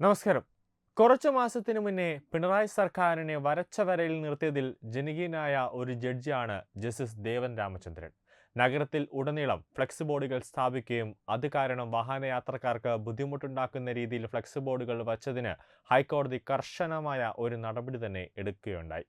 നമസ്കാരം. കുറച്ചു മാസത്തിനു മുന്നേ പിണറായി സർക്കാരിനെ വരച്ച വരയിൽ നിർത്തിയതിൽ ജനകീയനായ ഒരു ജഡ്ജിയാണ് ജസ്റ്റിസ് ദേവൻ രാമചന്ദ്രൻ. നഗരത്തിൽ ഉടനീളം ഫ്ലെക്സ് ബോർഡുകൾ സ്ഥാപിക്കുകയും അത് കാരണം വാഹനയാത്രക്കാർക്ക് ബുദ്ധിമുട്ടുണ്ടാക്കുന്ന രീതിയിൽ ഫ്ലെക്സ് ബോർഡുകൾ വച്ചതിന് ഹൈക്കോടതി കർശനമായ ഒരു നടപടി തന്നെ എടുക്കുകയുണ്ടായി.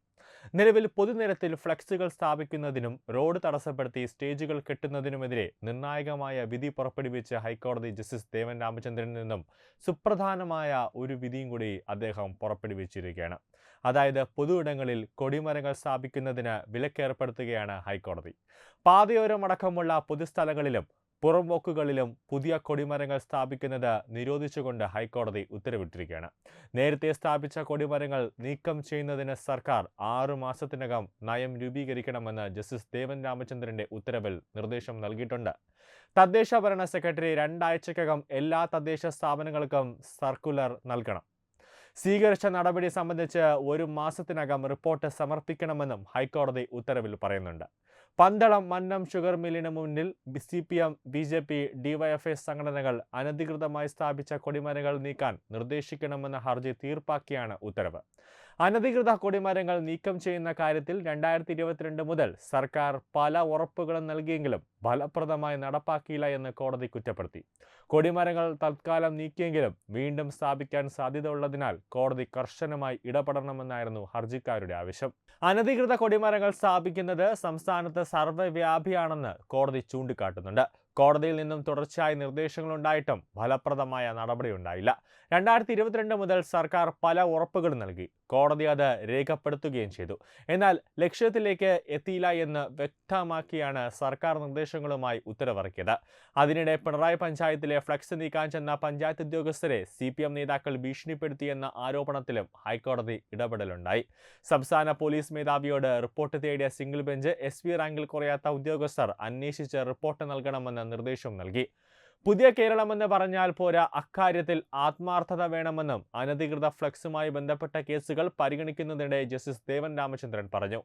നിലവിൽ പൊതുനിരത്തിൽ ഫ്ലക്സുകൾ സ്ഥാപിക്കുന്നതിനും റോഡ് തടസ്സപ്പെടുത്തി സ്റ്റേജുകൾ കെട്ടുന്നതിനുമെതിരെ നിർണായകമായ വിധി പുറപ്പെടുവിച്ച ഹൈക്കോടതി ജസ്റ്റിസ് ദേവൻ രാമചന്ദ്രനിൽ നിന്നും സുപ്രധാനമായ ഒരു വിധിയും കൂടി അദ്ദേഹം പുറപ്പെടുവിച്ചിരിക്കുകയാണ്. അതായത് പൊതു ഇടങ്ങളിൽ കൊടിമരങ്ങൾ സ്ഥാപിക്കുന്നതിന് വിലക്കേർപ്പെടുത്തുകയാണ് ഹൈക്കോടതി. പാതയോരമടക്കമുള്ള പൊതുസ്ഥലങ്ങളിലും പുറംപോക്കുകളിലും പുതിയ കൊടിമരങ്ങൾ സ്ഥാപിക്കുന്നത് നിരോധിച്ചുകൊണ്ട് ഹൈക്കോടതി ഉത്തരവിട്ടിരിക്കുകയാണ്. നേരത്തെ സ്ഥാപിച്ച കൊടിമരങ്ങൾ നീക്കം ചെയ്യുന്നതിന് സർക്കാർ ആറു മാസത്തിനകം നയം രൂപീകരിക്കണമെന്ന് ജസ്റ്റിസ് ദേവൻ രാമചന്ദ്രന്റെ ഉത്തരവിൽ നിർദ്ദേശം നൽകിയിട്ടുണ്ട്. തദ്ദേശ ഭരണ സെക്രട്ടറി രണ്ടാഴ്ചക്കകം എല്ലാ തദ്ദേശ സ്ഥാപനങ്ങൾക്കും സർക്കുലർ നൽകണം. സ്വീകരിച്ച നടപടി സംബന്ധിച്ച് ഒരു മാസത്തിനകം റിപ്പോർട്ട് സമർപ്പിക്കണമെന്നും ഹൈക്കോടതി ഉത്തരവിൽ പറയുന്നുണ്ട്. പന്തളം മന്നം ഷുഗർ മില്ലിന് മുന്നിൽ C P M B J P DYFI സംഘടനകൾ അനധികൃതമായി സ്ഥാപിച്ച കൊടിമരങ്ങൾ നീക്കാൻ നിർദ്ദേശിക്കണമെന്ന ഹർജി തീർപ്പാക്കിയാണ് ഉത്തരവ്. അനധികൃത കൊടിമരങ്ങൾ നീക്കം ചെയ്യുന്ന കാര്യത്തിൽ രണ്ടായിരത്തി ഇരുപത്തിരണ്ട് മുതൽ സർക്കാർ പല ഉറപ്പുകളും നൽകിയെങ്കിലും ഫലപ്രദമായി നടപ്പാക്കിയില്ല എന്ന് കോടതി കുറ്റപ്പെടുത്തി. കൊടിമരങ്ങൾ തൽക്കാലം നീക്കിയെങ്കിലും വീണ്ടും സ്ഥാപിക്കാൻ സാധ്യത ഉള്ളതിനാൽ കോടതി കർശനമായി ഇടപെടണമെന്നായിരുന്നു ഹർജിക്കാരുടെ ആവശ്യം. അനധികൃത കൊടിമരങ്ങൾ സ്ഥാപിക്കുന്നത് സംസ്ഥാനത്ത് സർവവ്യാപിയാണെന്ന് കോടതി ചൂണ്ടിക്കാട്ടുന്നുണ്ട്. കോടതിയിൽ നിന്നും തുടർച്ചയായ നിർദ്ദേശങ്ങളുണ്ടായിട്ടും ഫലപ്രദമായ നടപടിയുണ്ടായില്ല. രണ്ടായിരത്തി ഇരുപത്തിരണ്ട് മുതൽ സർക്കാർ പല ഉറപ്പുകൾ നൽകി. കോടതി അത് രേഖപ്പെടുത്തുകയും ചെയ്തു. എന്നാൽ ലക്ഷ്യത്തിലേക്ക് എത്തിയില്ല എന്ന് വ്യക്തമാക്കിയാണ് സർക്കാർ നിർദ്ദേശങ്ങളുമായി ഉത്തരവിറക്കിയത്. അതിനിടെ പിണറായി പഞ്ചായത്തിലെ ഫ്ലക്സ് നീക്കാൻ ചെന്ന പഞ്ചായത്ത് ഉദ്യോഗസ്ഥരെ സി പി എം നേതാക്കൾ ഭീഷണിപ്പെടുത്തിയെന്ന ആരോപണത്തിലും ഹൈക്കോടതി ഇടപെടലുണ്ടായി. സംസ്ഥാന പോലീസ് മേധാവിയോട് റിപ്പോർട്ട് തേടിയ സിംഗിൾ ബെഞ്ച് എസ് വി റാങ്കിൽ കുറയാത്ത ഉദ്യോഗസ്ഥർ അന്വേഷിച്ച് റിപ്പോർട്ട് നൽകണമെന്ന് നിർദ്ദേശം നൽകി. പുതിയ കേരളമെന്ന് പറഞ്ഞാൽ പോരാ അക്കാര്യത്തിൽ ആത്മാർത്ഥത വേണമെന്നും അനധികൃത ഫ്ലക്സുമായി ബന്ധപ്പെട്ട കേസുകൾ പരിഗണിക്കുന്നതിനിടെ ജസ്റ്റിസ് ദേവൻ രാമചന്ദ്രൻ പറഞ്ഞു.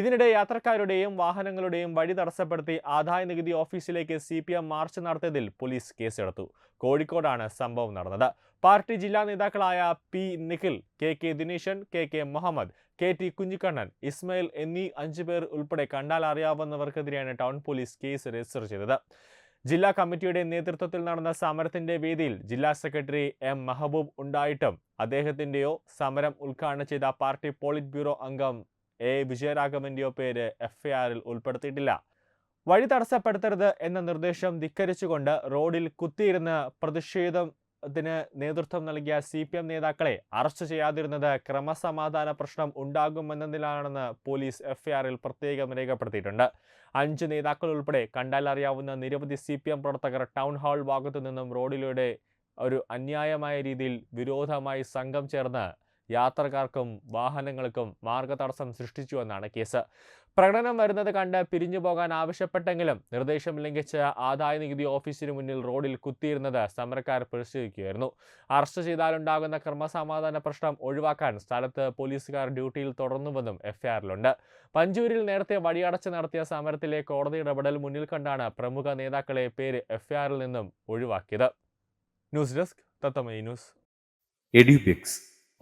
ഇതിനിടെ യാത്രക്കാരുടെയും വാഹനങ്ങളുടെയും വഴി തടസ്സപ്പെടുത്തി ആദായ നികുതി ഓഫീസിലേക്ക് സി പി എം മാർച്ച് നടത്തിയതിൽ പോലീസ് കേസെടുത്തു. കോഴിക്കോടാണ് സംഭവം നടന്നത്. പാർട്ടി ജില്ലാ നേതാക്കളായ P Nikhil K K Dineshan K K Muhammad K T Kunhikannan Ismail എന്നീ അഞ്ചു പേർ ഉൾപ്പെടെ കണ്ടാൽ അറിയാവുന്നവർക്കെതിരെയാണ് ടൗൺ പോലീസ് കേസ് രജിസ്റ്റർ ചെയ്തത്. ജില്ലാ കമ്മിറ്റിയുടെ നേതൃത്വത്തിൽ നടന്ന സമരത്തിന്റെ വേദിയിൽ ജില്ലാ സെക്രട്ടറി എം മെഹബൂബ് ഉണ്ടായിട്ടും അദ്ദേഹത്തിന്റെയോ സമരം ഉദ്ഘാടനം ചെയ്ത പാർട്ടി പോളിറ്റ് ബ്യൂറോ അംഗം എ വിജയരാഘവന്റെയോ പേര് എഫ്ഐആറിൽ ഉൾപ്പെടുത്തിയിട്ടില്ല. വഴി തടസ്സപ്പെടുത്തരുത് എന്ന നിർദ്ദേശം ധിക്കരിച്ചുകൊണ്ട് റോഡിൽ കുത്തിയിരുന്ന് പ്രതിഷേധത്തിന് നേതൃത്വം നൽകിയ സി പി എം നേതാക്കളെ അറസ്റ്റ് ചെയ്യാതിരുന്നത് ക്രമസമാധാന പ്രശ്നം ഉണ്ടാകുമെന്നതിലാണെന്ന് പോലീസ് എഫ്ഐആറിൽ പ്രത്യേകം രേഖപ്പെടുത്തിയിട്ടുണ്ട്. അഞ്ച് നേതാക്കൾ ഉൾപ്പെടെ കണ്ടാൽ അറിയാവുന്ന നിരവധി സി പി എം പ്രവർത്തകർ ടൗൺ ഹാൾ ഭാഗത്തു നിന്നും റോഡിലൂടെ ഒരു അന്യായമായ രീതിയിൽ വിരോധമായി സംഘം ചേർന്ന് യാത്രക്കാർക്കും വാഹനങ്ങൾക്കും മാർഗതടസ്സം സൃഷ്ടിച്ചുവെന്നാണ് കേസ്. പ്രകടനം വരുന്നത് കണ്ട് പിരിഞ്ഞു പോകാൻ ആവശ്യപ്പെട്ടെങ്കിലും നിർദ്ദേശം ലംഘിച്ച് ആദായ നികുതി ഓഫീസിന് മുന്നിൽ റോഡിൽ കുത്തിയിരുന്നത് സമരക്കാർ പ്രതിഷേധിക്കുകയായിരുന്നു അറസ്റ്റ് ചെയ്താലുണ്ടാകുന്ന ക്രമസമാധാന പ്രശ്നം ഒഴിവാക്കാൻ സ്ഥലത്ത് പോലീസുകാർ ഡ്യൂട്ടിയിൽ തുടർന്നുവെന്നും എഫ്ഐആറിലുണ്ട്. പഞ്ചൂരിൽ നേരത്തെ വഴിയടച്ച് നടത്തിയ സമരത്തിലെ കോടതി ഇടപെടൽ മുന്നിൽ കണ്ടാണ് പ്രമുഖ നേതാക്കളെ പേര് എഫ്ഐആറിൽ നിന്നും ഒഴിവാക്കിയത്. News desk Thathamai news. Edubix